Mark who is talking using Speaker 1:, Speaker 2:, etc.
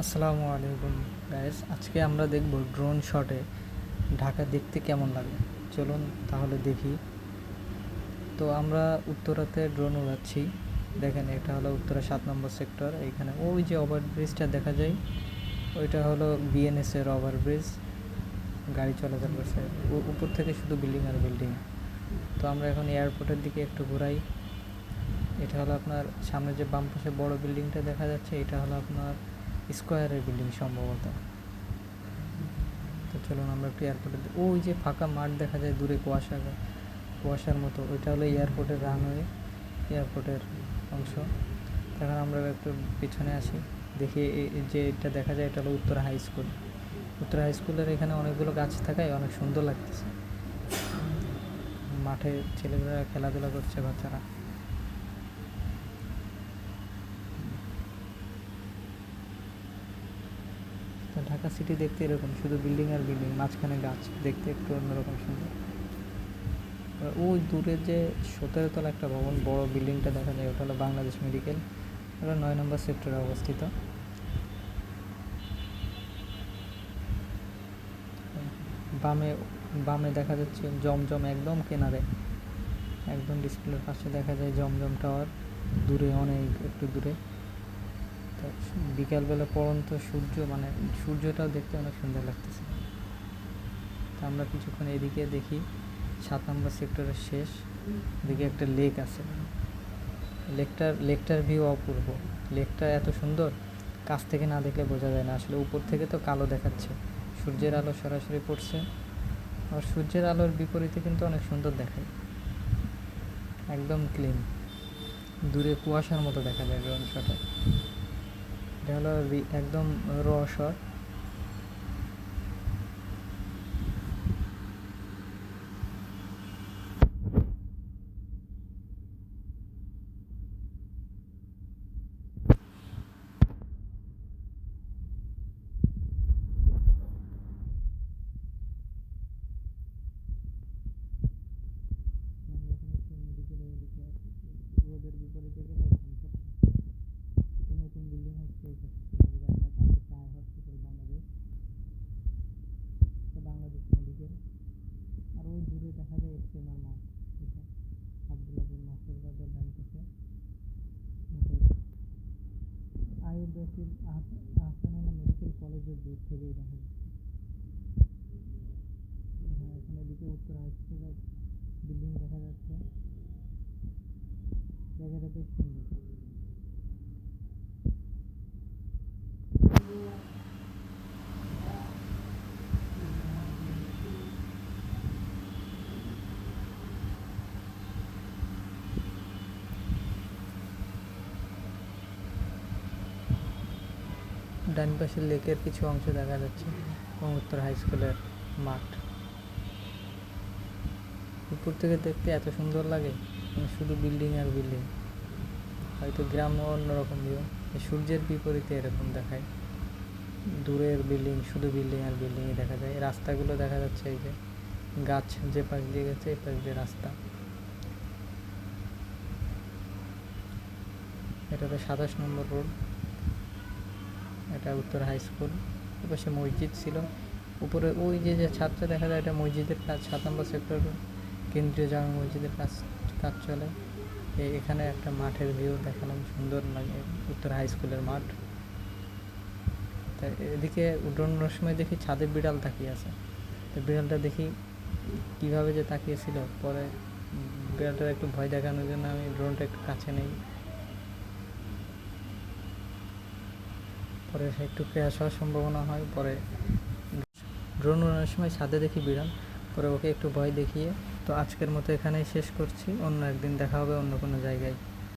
Speaker 1: আসসালামু আলাইকুম গাইস আজকে আমরা দেখব ড্রোন শটে ঢাকা দেখতে কেমন লাগে। চলুন তাহলে দেখি। তো আমরা উত্তরাতে ড্রোন উড়াচ্ছি। দেখেন, এটা হলো উত্তরা সাত নম্বর সেক্টর এইখানে ওই যে ওভারব্রিজটা দেখা যায়, ওইটা হলো বিএনএস এর ওভারব্রিজ গাড়ি চলাচল করছে। উপর থেকে শুধু বিল্ডিং আর বিল্ডিং তো আমরা এখন এয়ারপোর্টের দিকে একটু ঘোরাই। এটা হলো আপনার সামনে যে বাম পাশে বড় বিল্ডিংটা দেখা যাচ্ছে, এটা হলো আপনার স্কোয়ারের বিল্ডিং সম্ভবত। তো চলুন আমরা একটু এয়ারপোর্টে ওই যে ফাঁকা মাঠ দেখা যায় দূরে কুয়াশা কুয়াশার মতো। ওইটা হলো এয়ারপোর্টের রানওয়ে এয়ারপোর্টের অংশ। এখন আমরা একটু পিছনে আসি। দেখি যে এটা দেখা যায়, এটা হলো Uttara high school Uttara high স্কুলের এখানে অনেকগুলো গাছ থাকায় অনেক সুন্দর লাগতেছে। মাঠে ছেলেমেয়েরা খেলাধুলা করছে, বাচ্চারা তো ঢাকা সিটি দেখতে এরকম, শুধু বিল্ডিং আর বিল্ডিং, মাঝখানে গাছ দেখতে একটু অন্যরকম সুন্দর। ওই দূরে যে সতেরো তলা একটা ভবন, বড় বিল্ডিংটা দেখা যায়, ওটা হলো বাংলাদেশ মেডিকেল। ওটা নয় নম্বর সেক্টরে অবস্থিত। বামে বামে দেখা যাচ্ছে জমজম একদম কিনারে। একদম ডিসপ্লের পাশে দেখা যায় জমজম টাওয়ার। দূরে অনেক, একটু দূরে। তো বিকালবেলা পড়ন্ত সূর্য মানে সূর্যটাও দেখতে অনেক সুন্দর লাগতেছে। তো আমরা কিছুক্ষণ এদিকে দেখি, সাত নম্বর সেক্টরের শেষ দিকে একটা লেক আছে। লেকটার লেকটার ভিউ অপূর্ব। লেকটা এত সুন্দর, কাছ থেকে না দেখলে বোঝা যায় না। আসলে উপর থেকে তো কালো দেখাচ্ছে। সূর্যের আলো সরাসরি পড়ছে। আর সূর্যের আলোর বিপরীতে কিন্তু অনেক সুন্দর দেখায়। একদম ক্লিন দূরে কুয়াশার মতো দেখা যায় ড্রোন এটা হলো একদম র শট রোদের বিপরীতে গেলে এরকম ছোট এটা নতুন বিল্ডিং হচ্ছে এই পাশে। এই যে আমরা পাশে টাই হসপিটাল বাংলাদেশ এটা বাংলাদেশ মেডিকেল আর ওই দূরে দেখা যায় এক্সট্রিমার মাঠ এটা আবদুল্লাপুর মাছের বাজার ডান পাশে মাঠে আয়ুর্বেদিক আহসানানা মেডিকেল কলেজের দূর থেকেই দেখা যাচ্ছে। হ্যাঁ এখানে এদিকে উত্তর হাইস্কুলের বিল্ডিং দেখা যাচ্ছে। জায়গাটা বেশ সুন্দর। ডান পাশে লেকের কিছু অংশ দেখা যাচ্ছে এবং উত্তর হাই স্কুলের মাঠ। উপর থেকে দেখতে এত সুন্দর লাগে মানে শুধু বিল্ডিং আর বিল্ডিং হয়তো গ্রামও অন্যরকম ভিউ সূর্যের বিপরীতে এরকম দেখায়। দূরের বিল্ডিং শুধু বিল্ডিং আর বিল্ডিংই দেখা যায়। রাস্তাগুলো দেখা যাচ্ছে এই যে, গাছ যে পাশ দিয়ে গেছে, এই পাশ দিয়ে রাস্তা। এটা তো সাতাশ নম্বর রোড এটা উত্তর হাই স্কুল পাশে মসজিদ ছিল। উপরে ওই যে যে ছাদটা দেখা যায়, এটা মসজিদের কাজ, সাত নম্বর সেক্টর কেন্দ্রীয় জামা মসজিদের কাজ কাজ চলে। এখানে একটা মাঠের ভিউ দেখালাম, সুন্দর লাগে, উত্তর হাই স্কুলের মাঠ। তা এদিকে উড্ডয়নের সময় দেখি ছাদে বিড়াল তাকিয়ে আছে। তো বিড়ালটা দেখি কীভাবে যে তাকিয়েছিল, পরে বিড়ালটার একটু ভয় দেখানোর জন্য আমি ড্রোনটা একটু কাছে নেই। পরে একটু ক্র্যাশ হওয়ার সম্ভাবনা হয়, পরে ড্রোন উড়ানোর সময় ছাদে দেখি বিড়াল, পরে ওকে একটু ভয় দেখিয়ে, তো আজকের মতো এখানেই শেষ করছি, অন্য একদিন দেখা হবে অন্য কোনো জায়গায়।